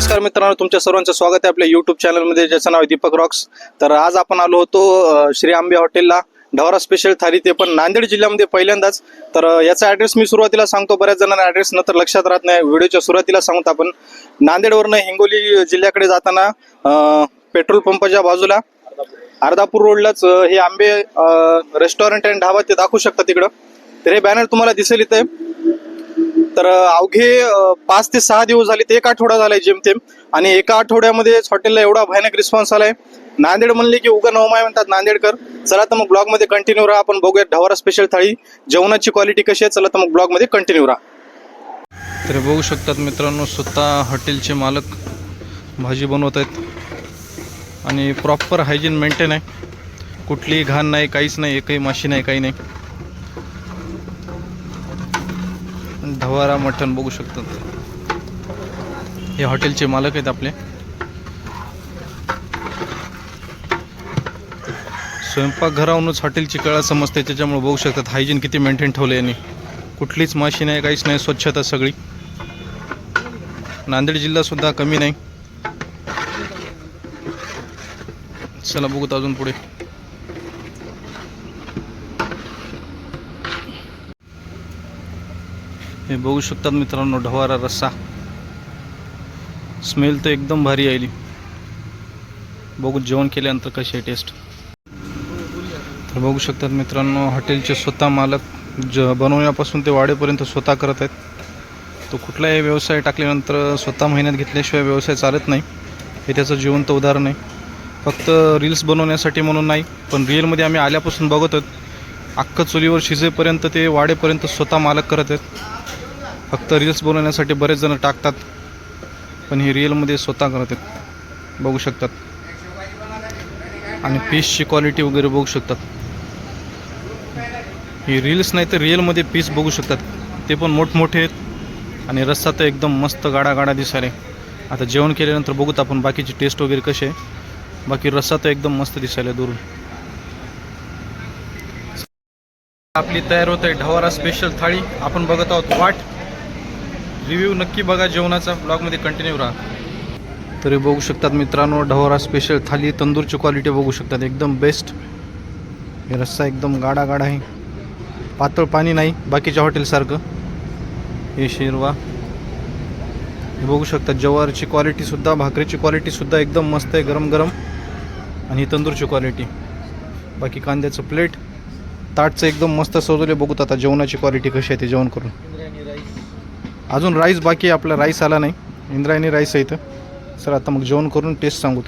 नमस्कार मित्रांनो तुमच्या सर्वांचं स्वागत आहे आपल्या युट्यूब चॅनलमध्ये ज्याचं नाव आहे दीपक रॉक्स तर आज आपण आलो होतो श्री आंबे हॉटेलला. ढवरा स्पेशल थाली ते पण नांदेड जिल्ह्यामध्ये पहिल्यांदाच. तर याचा ॲड्रेस मी सुरुवातीला सांगतो बऱ्याच जणांना ॲड्रेस नंतर लक्षात राहत नाही. व्हिडिओच्या सुरुवातीला सांगतो आपण. नांदेडवरनं हिंगोली जिल्ह्याकडे जाताना पेट्रोल पंपाच्या बाजूला अर्धापूर रोडलाच हे आंबे रेस्टॉरंट अँड ढाबा ते दाखवू शकता तिकडं. तर हे बॅनर तुम्हाला दिसेल इथे. तर अवघे पाच ते सहा दिवस झाले ते एक आठवडा झालाय जेमतेम. आणि एका आठवड्यामध्ये हॉटेलला एवढा भयानक रिस्पॉन्स आलाय. नांदेड म्हणले की उगा नवमाय म्हणतात नांदेडकर. चला तर मग ब्लॉगमध्ये कंटिन्यू राहा. आपण बघूया ढवारा स्पेशल थाळी. जेवणाची क्वालिटी कशी आहे? चला तर मग ब्लॉगमध्ये कंटिन्यू राहा. तर बघू शकतात मित्रांनो स्वतः हॉटेलचे मालक भाजी बनवत आहेत. आणि प्रॉपर हायजीन मेंटेन आहे. कुठलीही घाण नाही काहीच नाही एकही माशी नाही काही नाही. ढवारा मटण बघू शकतात. हे हॉटेलचे मालक आहेत आपले. स्वयंपाकघरावरूनच हॉटेलची कळा समजते त्याच्यामुळे बघू शकतात हायजीन किती मेंटेन ठेवलं यांनी. कुठलीच माशी नाही काहीच नाही स्वच्छता सगळी. नांदेड जिल्हासुद्धा कमी नाही. चला बघूत अजून पुढे. हे बघू शकतात मित्रांनो ढवारा रस्सा. स्मेल तर एकदम भारी आली. बघू जेवण केल्यानंतर कशी आहे टेस्ट तर बघू शकतात मित्रांनो हॉटेलचे स्वतः मालक ज बनवण्यापासून ते वाढेपर्यंत स्वतः करत आहेत. तो कुठलाही व्यवसाय टाकल्यानंतर स्वतः महिन्यात घेतल्याशिवाय व्यवसाय चालत नाही. हे त्याचं जिवंत उदाहरण आहे. फक्त रील्स बनवण्यासाठी म्हणून नाही पण रिअलमध्ये आम्ही आल्यापासून बघत आहोत. अख्खं चुलीवर शिजेपर्यंत ते वाढेपर्यंत स्वतः मालक करत आहेत. फक्त रील्स बनवण्यासाठी बरेच जण टाकतात पण हे रिअलमध्ये स्वतः करत आहेत बघू शकतात. आणि पीसची क्वालिटी वगैरे बघू शकतात. ही रील्स नाही तर रिअलमध्ये पीस बघू शकतात. ते पण मोठमोठे आहेत. आणि रस्सा तर एकदम मस्त गाडा गाडा दिसायला आता जेवण केल्यानंतर बघूत आपण बाकीची टेस्ट वगैरे कशी आहे. बाकी रस्सा तर एकदम मस्त दिसायला दुरून. आपली तयार होत आहे ढवारा स्पेशल थाळी. आपण बघत आहोत वाट. रिव्ह्यू नक्की बघा जेवणाचा ब्लॉगमध्ये कंटिन्यू राहा. तरी बघू शकतात मित्रांनो ढवरा स्पेशल थाली तंदूरची क्वालिटी बघू शकतात. एकदम बेस्ट हे रस्सा एकदम गाडा गाडा आहे. पातळ पाणी नाही बाकीच्या हॉटेलसारखं हे शिरवा. हे बघू शकतात जवारची क्वालिटीसुद्धा भाकरीची क्वालिटीसुद्धा एकदम मस्त आहे गरम गरम आणि ही तंदूरची क्वालिटी बाकी कांद्याचं प्लेट ताटचं एकदम मस्त सजवले बघूत आता जेवणाची क्वालिटी कशी आहे ते जेवण करून. अजून राईस बाकी आहे आपला राईस आला नाही. इंद्रायणी राईस आहे इथं. सर आता मग जेवण करून टेस्ट सांगू.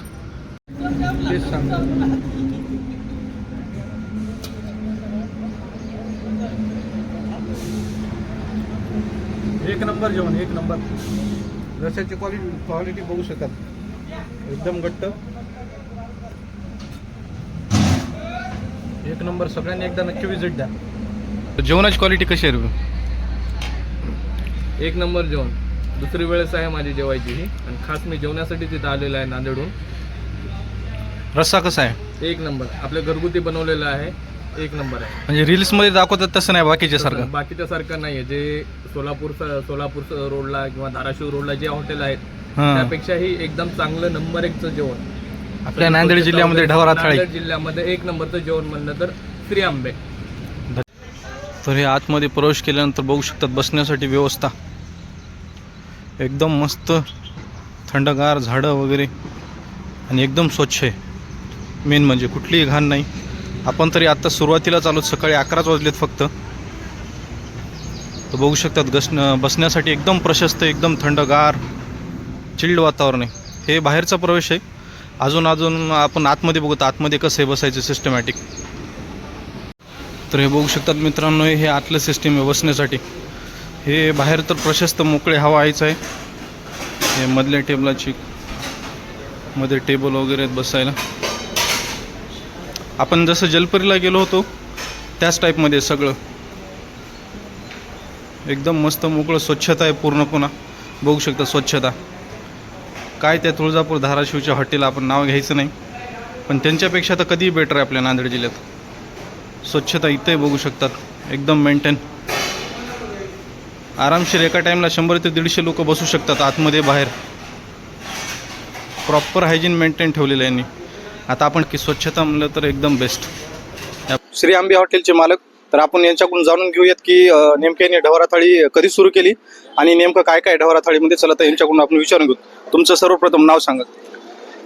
टेस्ट सांग एक नंबर जेवण एक नंबर. रस्याची क्वालिटी क्वालिटी बघू शकतात एकदम घट्ट. एक नंबर सगळ्यांनी एकदा नक्की विजिट द्या. जेवणाची क्वालिटी कशी आहे? एक नंबर जेवण. दुसरी वेळेस आहे माझी जेवायची ही. आणि खास मी जेवण्यासाठी तिथं आलेलो आहे नांदेडहून. रस्सा कसा आहे? एक नंबर. आपल्या घरगुती बनवलेलं आहे. एक नंबर आहे. म्हणजे रील्समध्ये दाखवतात तसं नाही बाकीच्या सारखं. बाकीच्या सारखं नाही आहे जे सोलापूर सोलापूर रोडला किंवा धाराशिव रोडला जे हॉटेल आहेत हां. त्यापेक्षाही एकदम चांगलं नंबर एकचं जेवण. आपल्या नांदेड जिल्ह्यामध्ये ढवरा थाळी नांदेड जिल्ह्यामध्ये एक नंबरचं जेवण म्हणलं तर श्री आंबे. तर हे आतमध्ये प्रवेश केल्यानंतर बघू शकतात बसण्यासाठी व्यवस्था. एकदम मस्त थंडगार झाडं वगैरे आणि एकदम स्वच्छ आहे. मेन म्हणजे कुठलीही घाण नाही. आपण तरी आत्ता सुरुवातीलाच आलो सकाळी अकराच वाजलेत फक्त. तर बघू शकतात गस बसण्यासाठी एकदम प्रशस्त एकदम थंडगार चिल्ड वातावरण आहे. हे बाहेरचा प्रवेश आहे. अजून अजून आपण आतमध्ये बघू आतमध्ये कसं आहे बसायचं सिस्टमॅटिक तर हे बघू शकतात मित्रांनो हे आतलं सिस्टीम आहे बसण्यासाठी. हे बाहेर तर प्रशस्त मोकळे हवा आहेच आहे. हे मधल्या टेबलाची मध्ये टेबल वगैरे आहेत बसायला. आपण जसं जलपरीला गेलो होतो त्याच टाईपमध्ये सगळं. एकदम मस्त मोकळं स्वच्छता आहे पूर्ण पुन्हा बघू शकता स्वच्छता. काय त्या तुळजापूर धाराशिवच्या हॉटेल आपण नाव घ्यायचं नाही. पण त्यांच्यापेक्षा तर कधीही बेटर आहे आपल्या नांदेड जिल्ह्यात. स्वच्छता इथंही बघू शकतात. एकदम मेंटेन आरामशीर एका टाईमला शंभर ते दीडशे लोक बसू शकतात आतमध्ये बाहेर. प्रॉपर हायजीन मेंटेन ठेवलेलं आहे यांनी. आता आपण की स्वच्छता म्हणलं तर एकदम बेस्ट श्री आंबे हॉटेलचे मालक तर आपण यांच्याकडून जाणून घेऊयात की अं, नेमक्या यांनी ढवरा थाळी कधी सुरू केली आणि नेमकं काय काय ढवरा थाळीमध्ये चला तर यांच्याकडून आपण विचारून घेऊ. तुमचं सर्वप्रथम नाव सांगा.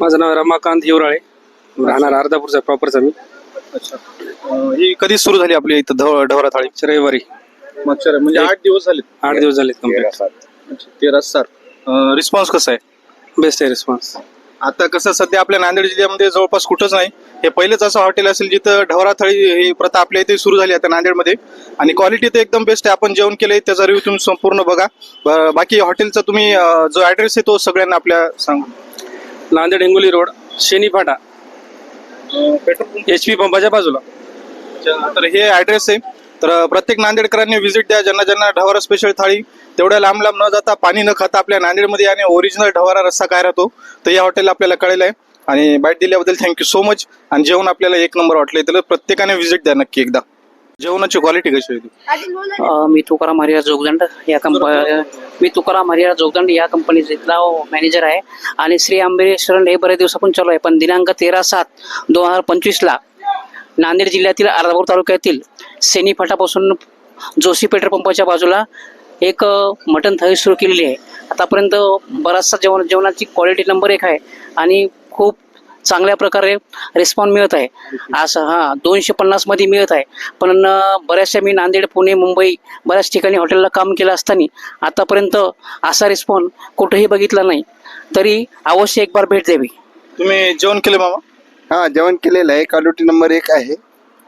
माझं नाव रमाकांत युवराळे राहणार अर्धापूरचा प्रॉपरचा मी. अच्छा. ही कधी सुरू झाली आपली इथं ढव ढवरा थाळी रविवारी. मागच्या म्हणजे आठ दिवस झाले आठ दिवस झालेत कंप्लीट तेरा सर रिस्पॉन्स कसा आहे? बेस्ट आहे रिस्पॉन्स आता कसं सध्या आपल्या नांदेड जिल्ह्यामध्ये जवळपास कुठंच नाही. हे पहिलेच असं हॉटेल असेल जिथं ढवरा थाळी ही प्रथा आपल्या इथे सुरू झाली आता नांदेडमध्ये. आणि क्वालिटी तर एकदम बेस्ट आहे. आपण जेवण केलंय त्याचा रिव्ह्यू तुम्ही संपूर्ण बघा. ब- बाकी हॉटेलचा तुम्ही अं, जो ऍड्रेस आहे तो सगळ्यांना आपल्या सांग. नांदेड हिंगोली रोड शेनी फाटा. पेट्रोल एच पी पंपाच्या बाजूला. तर हे ऍड्रेस आहे. तर प्रत्येक नांदेडकरांनी व्हिजिट द्या. ज्यांना ज्यांना ढवारा स्पेशल थाळी तेवढ्या लांब लांब न जाता पाणी न खाता आपल्या नांदेडमध्ये आणि ओरिजिनल ढवारा रस्सा काय राहतो तर या हॉटेल आपल्याला कळेल आहे. आणि बाईट दिल्याबद्दल थँक्यू सो मच आणि जेवण आपल्याला एक नंबर वाटलंय तर प्रत्येकाने व्हिजिट द्या नक्की एकदा. जेवणाची क्वालिटी कशी होती मी तुकाराम हरिहर जोगदंड या कंप मी तुकाराम हरिहर जोगदंड या कंपनीचा इथला मॅनेजर आहे. आणि श्री आंबे रेस्टॉरंट हे बरेच दिवसापासून चालू आहे. पण दिनांक तेरा सात दोन हजार पंचवीसला नांदेड जिल्ह्यातील अर्धापूर तालुक्यातील सेनी फाटापासून जोशी पेट्रोल पंपाच्या बाजूला एक मटन मटण थाळी सुरू केलेली आहे. आतापर्यंत बराचसा जेवण जेवणाची क्वालिटी नंबर एक आहे आणि खूप चांगल्या प्रकारे रिस्पॉन्स मिळत आहे. असं हां दोनशे पन्नासमध्ये मिळत आहे. पण बऱ्याचशा मी नांदेड पुणे मुंबई बऱ्याच ठिकाणी हॉटेलला काम केलं असताना आतापर्यंत असा रिस्पॉन्स कुठेही बघितला नाही. तरी अवश्य एक बार भेट द्यावी. तुम्ही जेवण केले मामा? हा जेवण केलेलं आहे. क्वालिटी नंबर एक आहे.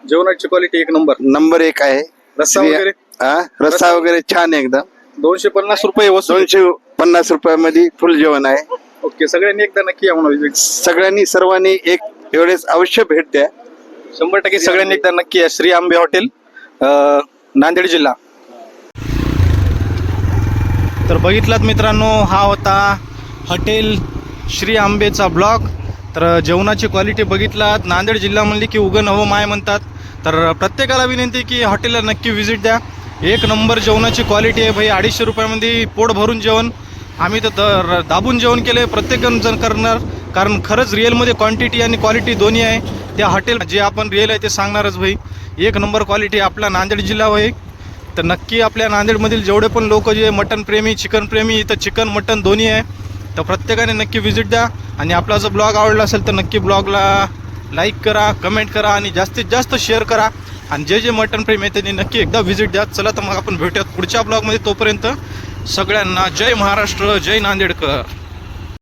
जेवणाची क्वालिटी एक नंबर. नंबर एक आहे. रस्सा श्री- वगैरे? हा रस्सा वगैरे छान आहे एकदम. दोनशे पन्नास रुपये वसूल दोनशे पन्नास रुपयामध्ये फुल जेवण आहे. ओके सगळ्यांनी एकदा नक्की या म्हणा व्हिजिट सगळ्यांनी सर्वांनी एक एवढेच अवश्य भेट द्या. शंभर टक्के सगळ्यांनी एकदा नक्की या श्री आंबे हॉटेल अं, नांदेड जिल्हा. तर बघितलात मित्रांनो हा होता हॉटेल श्री आंबेचा ब्लॉग. तर जेवणाची क्वालिटी बघितलात. नांदेड जिल्हा म्हणली की उगन हवं माय म्हणतात. तर प्रत्येकाला विनंती की हॉटेलला नक्की व्हिजिट द्या. एक नंबर जेवणाची क्वालिटी आहे भाई. अडीचशे रुपयामध्ये पोट भरून जेवण. आम्ही तर द- दाबून जेवण केलं आहे प्रत्येक जण करणार. कारण खरंच रिअलमध्ये क्वांटिटी आणि क्वालिटी दोन्ही आहे. त्या हॉटेल जे आपण रिअल आहे ते सांगणारच भाई. एक नंबर क्वालिटी आपला नांदेड जिल्हा भाई. तर नक्की आपल्या नांदेडमधील जेवढे पण लोक जे मटन प्रेमी चिकन प्रेमी इथं चिकन मटन दोन्ही आहे. तर प्रत्येकाने नक्की व्हिजिट द्या. आणि आपला जर ब्लॉग आवडला असेल तर नक्की ब्लॉगला लाईक करा कमेंट करा आणि जास्तीत जास्त शेअर करा. आणि जे जे मटन प्रेम आहे त्यांनी नक्की एकदा व्हिजिट द्या. चला तर मग आपण भेटूयात पुढच्या ब्लॉगमध्ये. तोपर्यंत सगळ्यांना जय महाराष्ट्र जय नांदेडकर.